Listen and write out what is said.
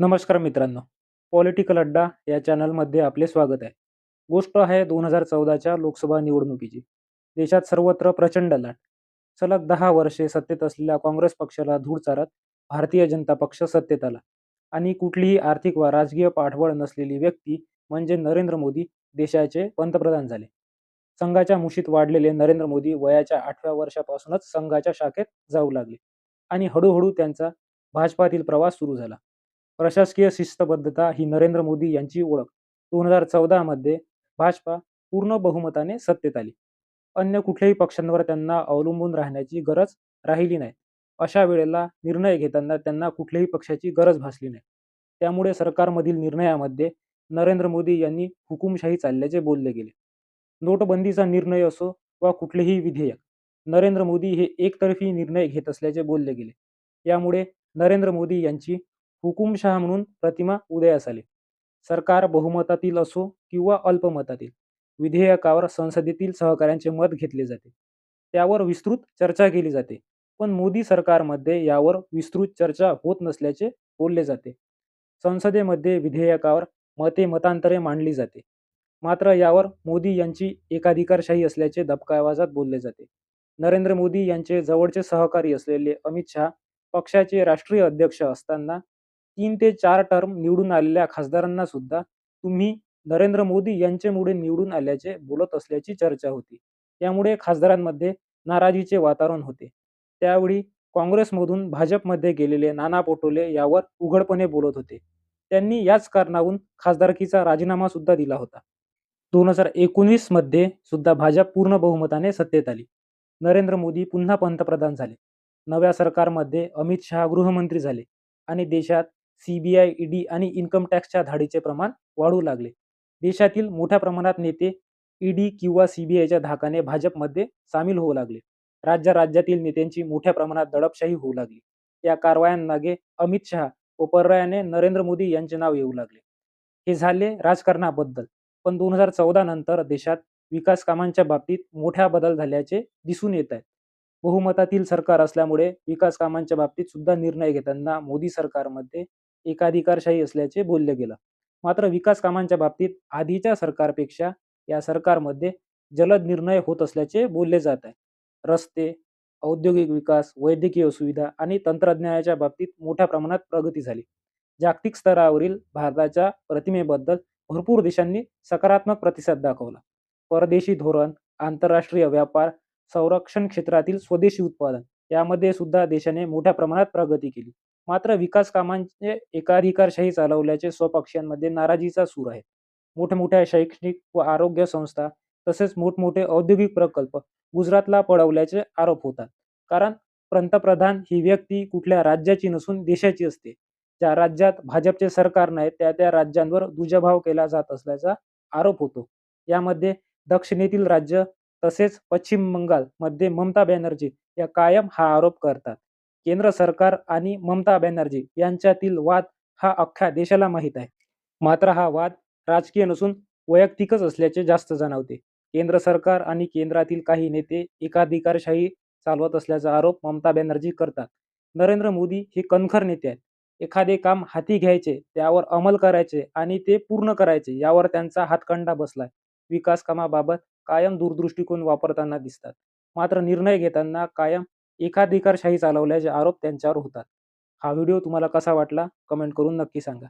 नमस्कार मित्रांनो. पॉलिटिकल अड्डा या चॅनलमध्ये आपले स्वागत आहे. गोष्ट आहे दोन हजार चौदाच्या लोकसभा निवडणुकीची. देशात सर्वत्र प्रचंड लाट. सलग दहा वर्षे सत्तेत असलेल्या काँग्रेस पक्षाला धूळ चारत भारतीय जनता पक्ष सत्तेत आला. आणि कुठलीही आर्थिक वा राजकीय पाठबळ नसलेली व्यक्ती म्हणजे नरेंद्र मोदी देशाचे पंतप्रधान झाले. संघाच्या मुशीत वाढलेले नरेंद्र मोदी वयाच्या आठव्या वर्षापासूनच संघाच्या शाखेत जाऊ लागले. आणि हळूहळू त्यांचा भाजपातील प्रवास सुरू झाला. प्रशासकीय शिस्तबद्धता ही नरेंद्र मोदी यांची ओळख. दोन हजार चौदामध्ये भाजपा पूर्ण बहुमताने सत्तेत आली. अन्य कुठल्याही पक्षांवर त्यांना अवलंबून राहण्याची गरज राहिली नाही. अशा वेळेला निर्णय घेताना त्यांना कुठल्याही पक्षाची गरज भासली नाही. त्यामुळे सरकारमधील निर्णयामध्ये नरेंद्र मोदी यांनी हुकुमशाही चालल्याचे बोलले गेले. नोटबंदीचा निर्णय असो वा कुठलेही विधेयक नरेंद्र मोदी हे एकतर्फी निर्णय घेत असल्याचे बोलले गेले. यामुळे नरेंद्र मोदी यांची हुकुमशहा म्हणून प्रतिमा उदयास आली सरकार बहुमतातील असो किंवा अल्पमतातील विधेयकावर संसदेतील सहकाऱ्यांचे मत घेतले जाते. त्यावर विस्तृत चर्चा केली जाते पण मोदी सरकारमध्ये यावर विस्तृत चर्चा होत नसल्याचे बोलले जाते. संसदेमध्ये विधेयकावर मते मतांतरे मांडली जाते. मात्र यावर मोदी यांची एकाधिकारशाही असल्याचे दबकावाजात बोलले जाते. नरेंद्र मोदी यांचे जवळचे सहकारी असलेले अमित शहा पक्षाचे राष्ट्रीय अध्यक्ष असताना तीन ते चार टर्म निवडून आलेल्या खासदारांना सुद्धा तुम्ही नरेंद्र मोदी यांच्यामुळे निवडून आल्याचे बोलत असल्याची चर्चा होती. त्यामुळे खासदारांमध्ये नाराजीचे वातावरण होते. त्यावेळी काँग्रेसमधून भाजपमध्ये गेलेले नाना पटोले यावर उघडपणे बोलत होते. त्यांनी याच कारणावरून खासदारकीचा राजीनामा सुद्धा दिला होता. दोन हजार एकोणीसमध्ये सुद्धा भाजप पूर्ण बहुमताने सत्तेत आली. नरेंद्र मोदी पुन्हा पंतप्रधान झाले. नव्या सरकारमध्ये अमित शहा गृहमंत्री झाले आणि देशात सीबीआय ईडी आणि इन्कम टॅक्सच्या धाडीचे प्रमाण वाढू लागले. देशातील मोठ्या प्रमाणात नेते ईडी किंवा सीबीआयच्या धाकाने भाजपमध्ये सामील होऊ लागले. राज्य राज्यातील नेत्यांची मोठ्या प्रमाणात दडपशाही होऊ लागली. या कारवायांमागे अमित शहा व पर्यायाने नरेंद्र मोदी यांचे नाव येऊ लागले. हे झाले राजकारणाबद्दल. पण दोन हजार चौदा नंतर देशात विकास कामांच्या बाबतीत मोठ्या बदल झाल्याचे दिसून येत आहेत. बहुमतातील सरकार असल्यामुळे विकास कामांच्या बाबतीत सुद्धा निर्णय घेताना मोदी सरकारमध्ये एकाधिकारशाही असल्याचे बोलले गेलं. मात्र विकास कामांच्या बाबतीत आधीच्या सरकारपेक्षा या सरकारमध्ये जलद निर्णय होत असल्याचे बोलले जात आहे. रस्ते औद्योगिक विकास वैद्यकीय सुविधा आणि तंत्रज्ञानाच्या बाबतीत मोठ्या प्रमाणात प्रगती झाली. जागतिक स्तरावरील भारताच्या प्रतिमेबद्दल भरपूर देशांनी सकारात्मक प्रतिसाद दाखवला. परदेशी धोरण आंतरराष्ट्रीय व्यापार संरक्षण क्षेत्रातील स्वदेशी उत्पादन यामध्ये सुद्धा देशाने मोठ्या प्रमाणात प्रगती केली. मात्र विकास कामांचे एकाधिकारशाही चालवल्याचे स्वपक्षांमध्ये नाराजीचा सूर आहे. मोठमोठ्या शैक्षणिक व आरोग्य संस्था तसेच मोठमोठे औद्योगिक प्रकल्प गुजरातला पडवल्याचे आरोप होतात. कारण पंतप्रधान ही व्यक्ती कुठल्या राज्याची नसून देशाची असते. ज्या राज्यात भाजपचे सरकार नाही त्या त्या राज्यांवर दुजाभाव केला जात असल्याचा आरोप होतो. यामध्ये दक्षिणेतील राज्य तसेच पश्चिम बंगाल मध्ये ममता बॅनर्जी या कायम हा आरोप करतात. केंद्र सरकार आणि ममता बॅनर्जी यांच्यातील वाद हा अख्ख्या देशाला माहीत आहे. मात्र हा वाद राजकीय नसून वैयक्तिकच असल्याचे जास्त जाणवते. केंद्र सरकार आणि केंद्रातील काही नेते एकाधिकारशाही चालवत असल्याचा आरोप ममता बॅनर्जी करतात. नरेंद्र मोदी हे कणखर नेते आहेत. एखादे काम हाती घ्यायचे त्यावर अंमल करायचे आणि ते पूर्ण करायचे यावर त्यांचा हातखंडा बसलाय. विकास कामाबाबत कायम दूरदृष्टिकोन वापरताना दिसतात. मात्र निर्णय घेताना कायम एकाधिकारशाही चालवल्याचे आरोप त्यांच्यावर होतात. हा व्हिडिओ तुम्हाला कसा वाटला? कमेंट करून नक्की सांगा.